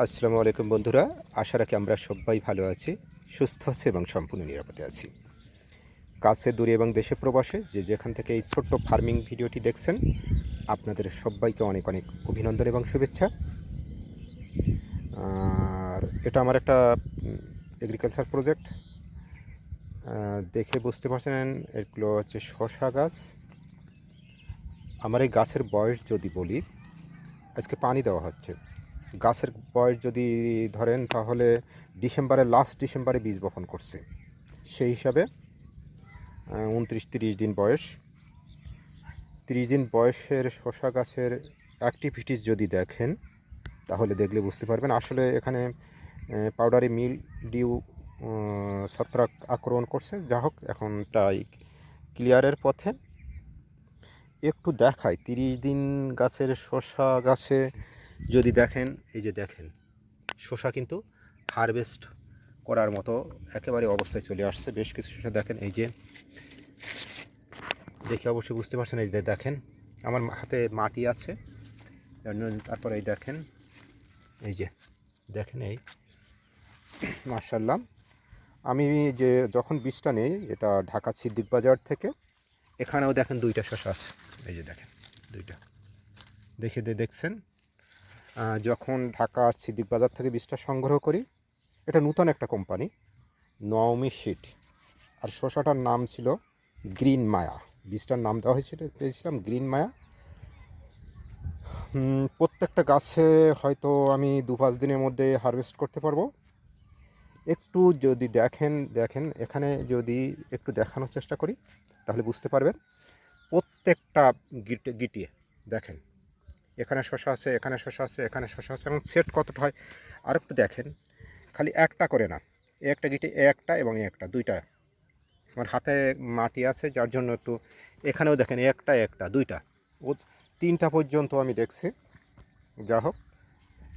আসসালামু আলাইকুম বন্ধুরা, আশা রাখি আমরা সবাই ভালো আছি, সুস্থ আছি এবং সম্পূর্ণ নিরাপদে আছি। কাছে, দূরে এবং দেশে প্রবাসে যে যেখান থেকে এই ছোট্ট ফার্মিং ভিডিওটি দেখছেন, আপনাদের সবাইকে অনেক অনেক অভিনন্দন এবং শুভেচ্ছা। আর এটা আমার একটা এগ্রিকালচার প্রজেক্ট দেখে বুঝতে পারছেন, এগুলো হচ্ছে শশা গাছ। আমার এই গাছের বয়স যদি বলি, আজকে পানি দেওয়া হচ্ছে। গাছের বয়স যদি ধরেন তাহলে ডিসেম্বরের লাস্ট ডিসেম্বরে বীজ বপন করছে। সেই হিসাবে উনত্রিশ তিরিশ দিন বয়স। তিরিশ দিন বয়সের শশা গাছের অ্যাক্টিভিটিস যদি দেখেন, তাহলে দেখলে বুঝতে পারবেন আসলে এখানে পাউডারি মিল ডিউ ছত্রাক আক্রমণ করছে। যা হোক, এখন তাই ক্লিয়ারের পথে। একটু দেখায় তিরিশ দিন গাছের শশা গাছে যদি দেখেন, এই যে দেখেন শশা কিন্তু হারভেস্ট করার মতো একেবারে অবস্থায় চলে আসছে। বেশ কিছু শশা দেখেন, এই যে দেখে অবশ্যই বুঝতে পারছেন, এই যে দেখেন, আমার হাতে মাটি আছে। তারপরে এই দেখেন, এই যে দেখেন, এই মার্শাল্লাহ আমি যে যখন বীজটা নেই, এটা ঢাকা সিদ্দিক বাজার থেকে, এখানেও দেখেন দুইটা শশা আছে। এই যে দেখেন, দুইটা। দেখে দেখছেন? যখন ঢাকা সিদ্দিক বাজার থেকে বীজটা সংগ্রহ করি, এটা নূতন একটা কোম্পানি, নওমি শিট আর শসাটার নাম ছিল গ্রিন মায়া। বীজটার নাম দেওয়া হয়েছিল, পেয়েছিলাম গ্রিন মায়া। প্রত্যেকটা গাছে হয়তো আমি দু পাঁচ দিনের মধ্যে হারভেস্ট করতে পারব। একটু যদি দেখেন দেখেন, এখানে যদি একটু দেখানোর চেষ্টা করি, তাহলে বুঝতে পারবেন। প্রত্যেকটা গিটে, গিটিয়ে, দেখেন। এখানে শশা আছে, এখানে শশা আছে, এখানে শশা আছে, এবং সেট কতটা হয় আর একটু দেখেন। খালি একটা করে না, একটা গিটে একটা এবং একটা, দুইটা। আমার হাতে মাটি আছে, যার জন্য একটু এখানেও দেখেন একটা একটা, দুইটা। ও তিনটা পর্যন্ত আমি দেখছি। যা হোক,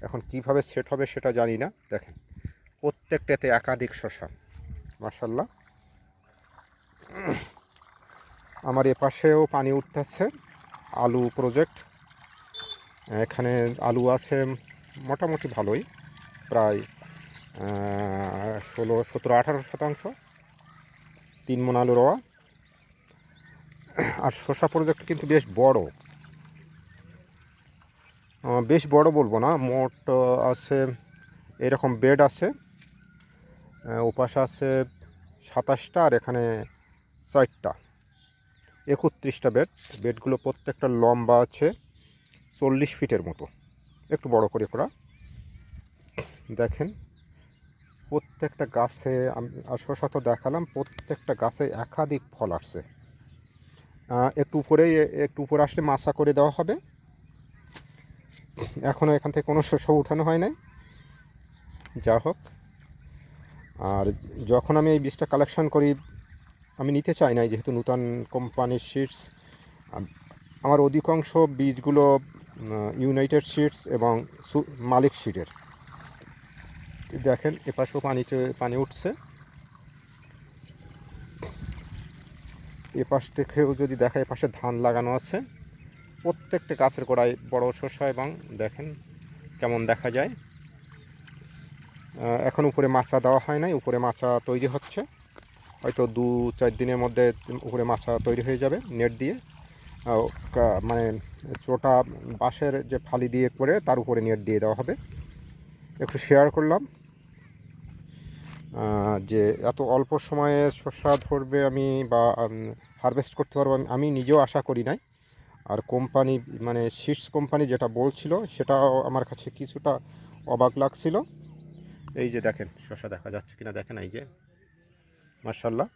এখন কীভাবে সেট হবে সেটা জানি না। দেখেন, প্রত্যেকটাতে একাধিক শশা মার্শাল্লাহ আমার এপাশেও পানি উঠতেছে, আলু প্রজেক্ট এখানে আলু আছে মোটামুটি ভালোই, প্রায় ষোলো, সতেরো, আঠারো শতাংশ। তিন মন আলু রওয়া আর শসা প্রজেক্ট কিন্তু বেশ বড়। বেশ বড় বলব না, মোট আছে, এরকম বেড আছে। ওপাশে আছে সাতাশটা আর এখানে চারটা। একত্রিশটা বেড বেডগুলো প্রত্যেকটা লম্বা আছে। চল্লিশ ফিটের মতো। একটু বড় করে করা। দেখেন, প্রত্যেকটা গাছে আমি শশা তো দেখালাম, প্রত্যেকটা গাছে একাধিক ফল আসছে। একটু উপরে একটু উপরে আসলে মাছা করে দেওয়া হবে। এখনও এখান থেকে কোনো শস্য উঠানো হয় নাই। যা হোক। আর যখন আমি এই বীজটা কালেকশন করি, আমি নিতে চাই না যেহেতু নূতন কোম্পানির শিটস আমার অধিকাংশ বীজগুলো ইউনাইটেড শিটস এবং মালিক শিটের। দেখেন, এপাশেও পানিতে পানি উঠছে। এপাশ থেকেও যদি দেখা, এপাশে ধান লাগানো আছে। প্রত্যেকটা গাছের গোড়ায় বড় শসা এবং দেখেন কেমন দেখা যায়। এখন উপরে মাছা দেওয়া হয় নাই, উপরে মাছা তৈরি হচ্ছে। হয়তো দু চার দিনের মধ্যে উপরে মাছা তৈরি হয়ে যাবে নেট দিয়ে। মানে চোটা বাঁশের যে ফালি দিয়ে করে তার উপরে নেট দিয়ে দেওয়া হবে। একটু শেয়ার করলাম। যে এত অল্প সময়ে শসা ধরবে আমি বা হারভেস্ট করতে পারব আমি নিজেও আশা করি নাই। আর কোম্পানি মানে সিডস কোম্পানি যেটা বলছিল, সেটাও আমার কাছে কিছুটা অবাক লাগছিল। এই যে দেখেন, শসা দেখা যাচ্ছে কিনা দেখেন, এই যে মার্শাল্লাহ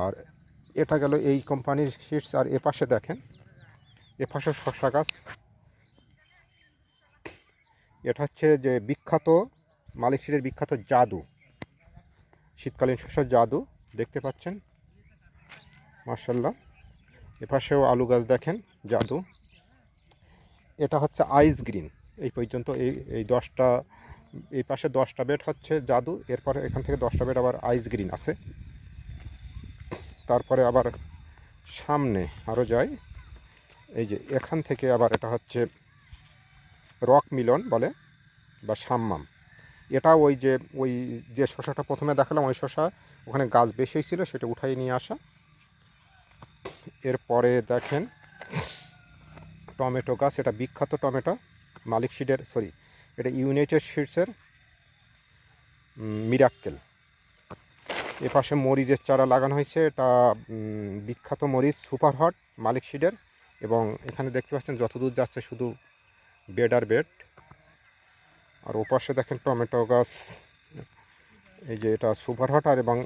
আর এটা গেল এই কোম্পানির সিটস আর এপাশে দেখেন এপাশে শশা গাছ। এটা হচ্ছে যে বিখ্যাত, মালিক সিটের বিখ্যাত জাদু। শীতকালীন শসার জাদু, দেখতে পাচ্ছেন? মার্শাল্লাহ এপাশেও আলু গাছ দেখেন, জাদু। এটা হচ্ছে আইস গ্রিন। এই পর্যন্ত এই এই দশটা, এই পাশে দশটা বেড হচ্ছে জাদু, এরপরে এখান থেকে দশটা বেড আবার আইস গ্রিন আছে। তারপরে আবার সামনে আরও যাই। এই যে এখান থেকে আবার এটা হচ্ছে রক মিলন বলে বা সাম্মাম। এটা ওই যে ওই যে শশাটা প্রথমে দেখালাম, ওই শশা ওখানে গাছ বেশি ছিল, সেটা উঠাই নিয়ে আসা। এরপরে দেখেন টমেটো গাছ, এটা বিখ্যাত টমেটো, মালিক সিডের, সরি, এটা ইউনাইটেড সিডসের মিরাক্কেল। এ পাশে মরিচের চারা লাগানো হয়েছে। এটা বিখ্যাত মরিচ, সুপার হট, মালিক সিডের। এবং এখানে দেখতে পাচ্ছেন যতদূর যাচ্ছে শুধু বেড আর বেড। আর ওপাশে দেখেন টমেটো গাছ। এই যে এটা সুপার হট আর এবং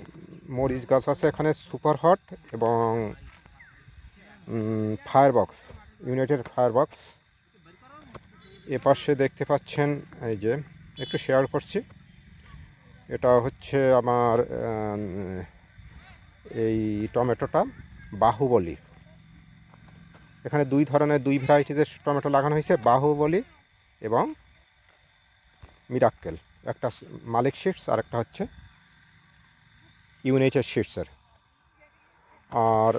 মরিচ গাছ আছে এখানে সুপার হট এবং ফায়ার বক্স ইউনাইটেড ফায়ারবক্স। এ পাশে দেখতে পাচ্ছেন, এই যে, একটু শেয়ার করছি। এটা হচ্ছে আমার এই টমেটোটা বাহুবলী। এখানে দুই ধরনের, দুই ভ্যারাইটিজের টমেটো লাগানো হয়েছে, বাহুবলী এবং মিরাক্কেল একটা মালিক শিটস আর একটা হচ্ছে ইউনাইটেড শিটসের আর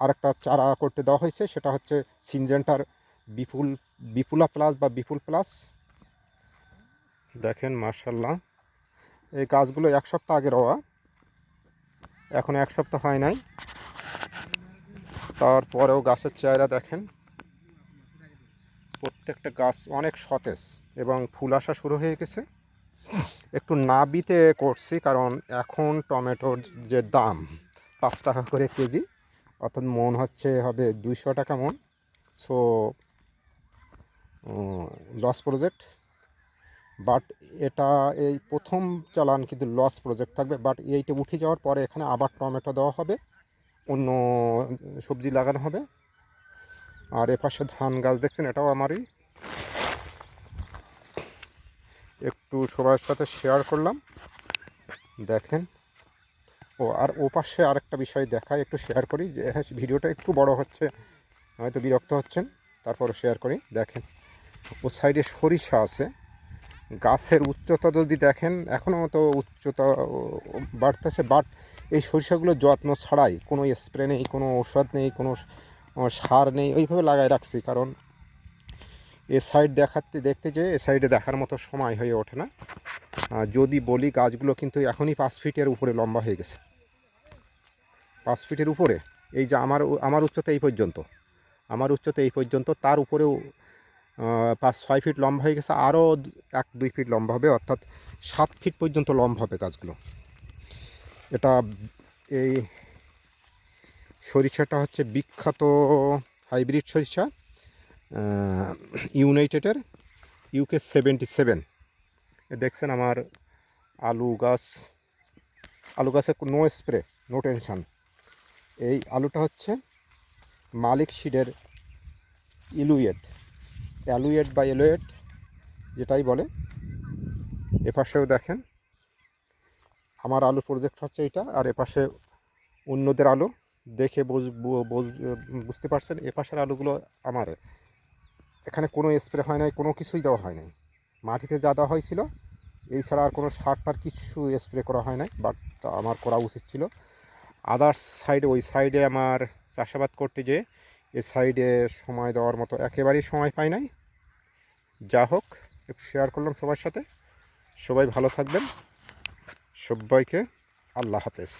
আরেকটা চারা করতে দেওয়া হয়েছে, সেটা হচ্ছে সিনজেন্টার বিপুল, বিপুলা প্লাস বা বিপুল প্লাস দেখেন মার্শাল্লাহ এই গাছগুলো এক সপ্তাহ আগে রওয়া এখন এক সপ্তাহ হয় নাই। তারপরেও গাছের চেহারা দেখেন। প্রত্যেকটা গাছ অনেক সতেজ এবং ফুল আসা শুরু হয়ে গেছে। একটু নাবিতে করছি, কারণ এখন টমেটোর যে দাম, পাঁচ টাকা করে কেজি, অর্থাৎ মন হচ্ছে হবে দুইশো টাকা মন। সো লস প্রজেক্ট বাট এটা এই প্রথম চালান কিন্তু লস প্রজেক্ট থাকবে বাট এইটা উঠে যাওয়ার পরে এখানে আবার টমেটো দেওয়া হবে, অন্য সবজি লাগানো হবে। আর এপাশে ধান গাছ দেখছেন, এটাও আমারই। একটু সবার সাথে শেয়ার করলাম, দেখেন। ও, আর ও পাশে আরেকটা বিষয় দেখাই, একটু শেয়ার করি, যে হ্যাঁ ভিডিওটা একটু বড় হচ্ছে, হয়তো বিরক্ত হচ্ছেন তারপরে শেয়ার করি, দেখেন। ও সাইডে সরিষা আছে। গাছের উচ্চতা যদি দেখেন এখনও তো উচ্চতা বাড়তেছে বাট এই সরিষাগুলো যত্ন ছাড়াই কোনো স্প্রে নেই, কোনো ঔষধ নেই, কোনো সার নেই, ওইভাবে লাগাই রাখছি। কারণ এ সাইড দেখাতে, দেখতে যে এ সাইডে দেখার মতো সময় হয়ে ওঠে না। যদি বলি, গাছগুলো কিন্তু এখনই পাঁচ ফিটের উপরে লম্বা হয়ে গেছে। পাঁচ ফিটের উপরে। এই যে আমার আমার উচ্চতা এই পর্যন্ত। আমার উচ্চতা এই পর্যন্ত, তার উপরেও পাঁচ ছয় ফিট লম্বা হয়ে গেছে, আরও এক, দুই ফিট লম্বা হবে, অর্থাৎ সাত ফিট পর্যন্ত লম্বা হবে গাছগুলো। এটা এই সরিষাটা হচ্ছে বিখ্যাত হাইব্রিড সরিষা ইউনাইটেডের ইউকে সেভেন্টি সেভেন। দেখছেন আমার আলু গাছ, আলু গাছে নো স্প্রে, নো টেনশান। এই আলুটা হচ্ছে মালিক সিডের ইলুয়েট। অ্যালুয়েট বা এলুয়েট যেটাই বলে। এপাশেও দেখেন, আমার আলু প্রজেক্ট হচ্ছে এটা, আর এপাশে অন্যদের আলু। দেখে বুঝতে পারছেন এপাশের আলুগুলো আমার। এখানে কোনো স্প্রে হয় নাই, কোনো কিছুই দেওয়া হয় নাই। মাটিতে যা দেওয়া হয়েছিল, এই ছাড়া আর কোনো সার টার কিছু স্প্রে করা হয় নাই বাট আমার করা উচিত ছিল। আদার্স সাইডে ওই সাইডে আমার চাষাবাদ করতে যেয়ে এ সাইডে সময় দেওয়ার মতো একেবারেই সময় পাই নাই। যা হোক, একটু শেয়ার করলাম সবার সাথে। সবাই ভালো থাকবেন। সবাইকে আল্লাহ হাফেজ।